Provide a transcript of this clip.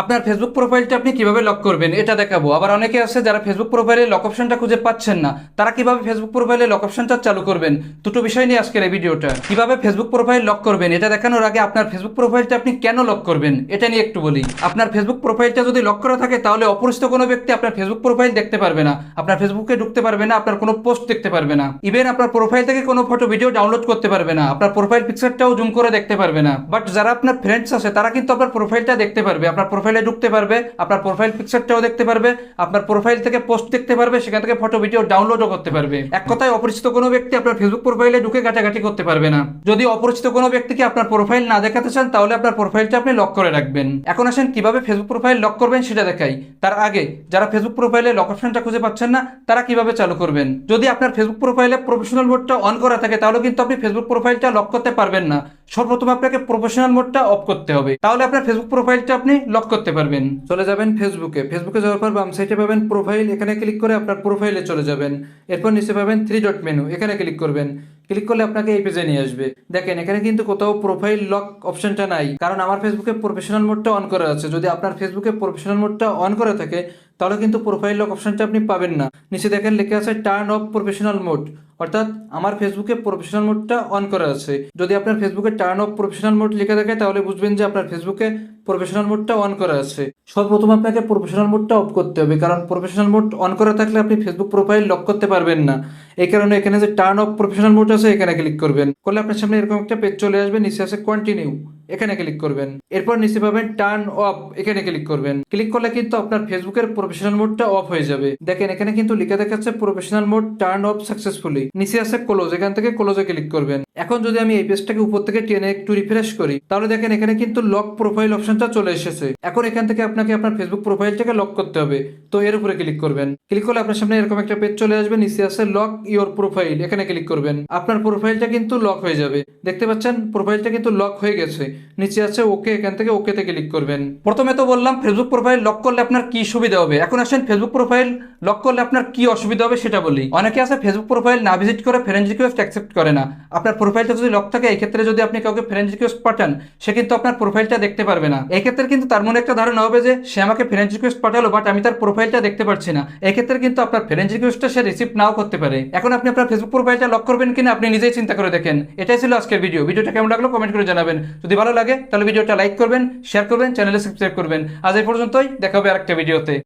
আপনার ফেসবুক প্রোফাইলটা আপনি কীভাবে লক করবেন? এটা দেখাবো। আবার অনেকে আছে যারা ফেসবুক প্রোফাইলে লক অপশনটা খুঁজে পাচ্ছেন না। তারা কীভাবে ফেসবুক প্রোফাইলে লক অপশনটা চালু করবেন? দুটো বিষয় নিয়ে আজকের এই ভিডিওটা। কীভাবে ফেসবুক প্রোফাইল লক করবেন? এটা দেখানোর আগে আপনার ফেসবুক প্রোফাইলটা আপনি কেন লক করবেন? এটা নিয়ে একটু বলি। আপনার ফেসবুক প্রোফাইলটা যদি লক করা থাকে, তাহলে অপরিচিত কোনো ব্যক্তি আপনার ফেসবুক প্রোফাইল দেখতে পারবে না। আপনার ফেসবুকে ঢুকতে পারবে না, আপনার কোনো পোস্ট দেখতে পারবে না। ইভেন আপনার প্রোফাইল থেকে কোনো ফটো ভিডিও ডাউনলোড করতে পারবে না। আপনার প্রোফাইল পিকচারটাও জুম করে দেখতে পারবে না। বাট যারা আপনার ফ্রেন্ডস আছে, তারা কিন্তু আপনার প্রোফাইলটা দেখতে পারবে। আপনার প্রোফাইলে ঢুকতে পারবে, আপনার প্রোফাইল পিকচারটাও দেখতে পারবে, আপনার প্রোফাইল থেকে পোস্ট দেখতে পারবে, সেখান থেকে ফটো ভিডিও ডাউনলোডও করতে পারবে। এক কথায় অপরিচিত কোনো ব্যক্তি আপনার ফেসবুক প্রোফাইলে ঢুকে ঘাটাঘাটি করতে পারবে না। যদি অপরিচিত কোনো ব্যক্তিকে আপনার প্রোফাইল না দেখাতে চান, তাহলে আপনার প্রোফাইলটা আপনি লক করে রাখবেন। এখন আসেন, কীভাবে ফেসবুক প্রোফাইল লক করবেন সেটা দেখাই। তার আগে, যারা ফেসবুক প্রোফাইলে লক অপশনটা খুঁজে পাচ্ছেন না, তারা কীভাবে চালু করবেন? যদি আপনার ফেসবুক প্রোফাইলে প্রফেশনাল মোডটা অন করা থাকে, তাহলে কিন্তু আপনি ফেসবুক প্রোফাইলটা লক করতে পারবেন না। সর্বপ্রথম আপনাকে প্রফেশনাল মোডটা অফ করতে হবে। তাহলে আপনার ফেসবুক প্রোফাইলটা আপনি লক করতে পারবেন। চলে যাবেন ফেসবুকে ফেসবুকে যাওয়ার পর বাম সাইডে পাবেন প্রোফাইল এখানে ক্লিক করে আপনার প্রোফাইলে চলে যাবেন। এরপর নিচে পাবেন থ্রি ডট মেনু এখানে ক্লিক করবেন। ক্লিক করলে আপনাকে এই পেজে নিয়ে আসবে। দেখেন, এখানে কিন্তু কোথাও প্রোফাইল লক অপশনটা নাই। কারণ আমার ফেসবুকে প্রফেশনাল মোডটা অন করা আছে। যদি আপনার ফেসবুকে প্রফেশনাল মোডটা অন করা থাকে, তাহলে কিন্তু প্রোফাইল লক অপশনটা আপনি পাবেন না। নিচে দেখেন লেখা আছে টার্ন অফ প্রফেশনাল মোড অর্থাৎ আমার ফেসবুকে প্রফেশনাল মোডটা অন করা আছে। যদি আপনার ফেসবুকে টার্ন অফ প্রফেশনাল মোড লেখা থাকে তাহলে বুঝবেন যে আপনার ফেসবুকে প্রফেশনাল মোডটা অন করা আছে। সর্বপ্রথম আপনাকে প্রফেশনাল মোডটা অফ করতে হবে, কারণ প্রফেশনাল মোড অন করা থাকলে আপনি ফেসবুক প্রোফাইল লক করতে পারবেন না। এই কারণে এখানে যে টার্ন অফ প্রফেশনাল মোড আছে, এখানে ক্লিক করবেন। করলে আপনার সামনে এরকম একটা পেজ চলে আসবে, নিচে আছে কন্টিনিউ এখানে ক্লিক করবেন। এরপর নিচে পাবেন টার্ন অফ এখানে ক্লিক করবেন। ক্লিক করলে কিন্তু আপনার ফেসবুকের প্রফেশনাল মোডটা অফ হয়ে যাবে। দেখেন, এখানে কিন্তু লিখে দেখাচ্ছে professional mode turn off successfully নিচে আছে ক্লোজ এখান থেকে ক্লোজে ক্লিক করবেন। এখন যদি আমি এই পেজটাকে উপর থেকে টেনে একটু রিফ্রেশ করি, তাহলে দেখেন এখানে কিন্তু লক প্রোফাইল অপশনটা চলে এসেছে। এখন এখান থেকে আপনাকে আপনার ফেসবুক প্রোফাইলটাকে লক করতে হবে। তো এর উপরে ক্লিক করবেন। ক্লিক করলে আপনার সামনে এরকম একটা পেজ চলে আসবে। নিচে আছে লক ইওর প্রোফাইল এখানে ক্লিক করবেন। আপনার প্রোফাইলটা কিন্তু লক হয়ে যাবে। দেখতে পাচ্ছেন? প্রোফাইলটা কিন্তু লক হয়ে গেছে। নিচে আছে ওকে এখান থেকে ওকেতে ক্লিক করবেন। প্রথমে তো বললাম ফেসবুক প্রোফাইল লক করলে আপনার কি সুবিধা হবে। এখন আসেন ফেসবুক প্রোফাইল লক করলে আপনার কি অসুবিধা হবে সেটা বলি। অনেকে আছে ফেসবুক প্রোফাইল না ভিজিট করে ফ্রেন্ড রিকোয়েস্ট অ্যাকসেপ্ট করে না। আপনার প্রোফাইলটা যদি লক থাকে এই ক্ষেত্রে যদি আপনি কাউকে ফ্রেন্ড রিকোয়েস্ট পাঠান, সে কিন্তু আপনার প্রোফাইলটা দেখতে পারবে না। এই ক্ষেত্রে কিন্তু তার মনে একটা ধারণা হবে যে, সে আমাকে ফ্রেন্ড রিকোয়েস্ট পাঠালো বাট আমি তার প্রোফাইলটা দেখতে পাচ্ছি না। এই ক্ষেত্রে কিন্তু আপনার ফ্রেন্ড রিকোয়েস্টটা সে রিসিভ নাও করতে পারে। এখন আপনি আপনার ফেসবুক প্রোফাইলটা লক করবেন কিনা, আপনি নিজেই চিন্তা করে দেখেন। এটাই ছিল আজকের ভিডিও ভিডিওটা কেমন লাগল কমেন্ট করে জানাবেন। যদি ভালো লাগে তাহলে ভিডিওটা লাইক করবেন শেয়ার করবেন চ্যানেলে সাবস্ক্রাইব করবেন। আজ এই পর্যন্তই, দেখা হবে আরেকটা ভিডিওতে।